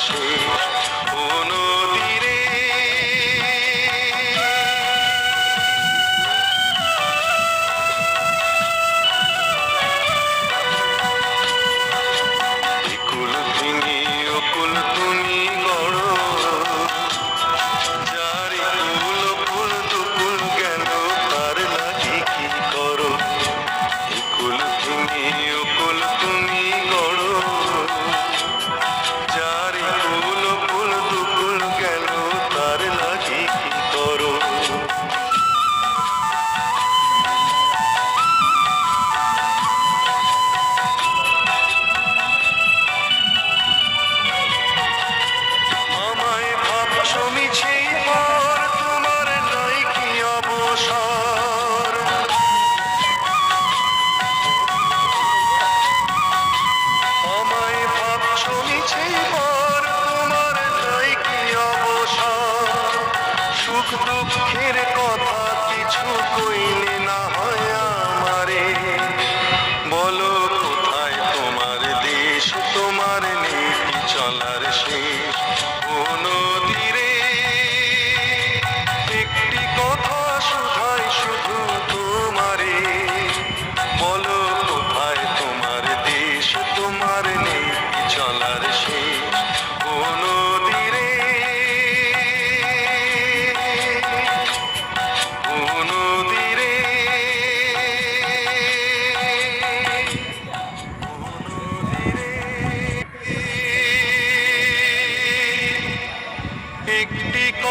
আসে দুঃখের কথা কিছু কইলে না হয় আমারে।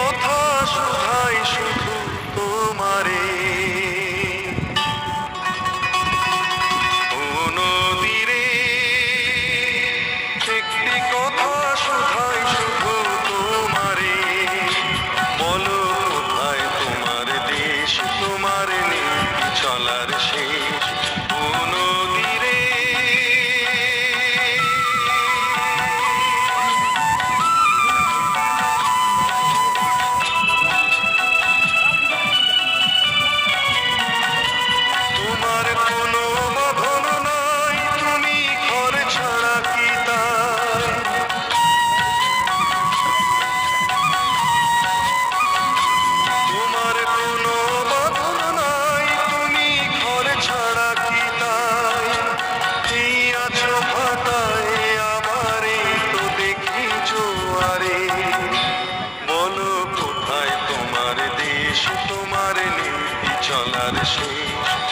কথা শুধাই শুধু তোমারে পাতায় আমারে তো কোথায় তোমার দেশ তোমার নীতি চলার শেষ?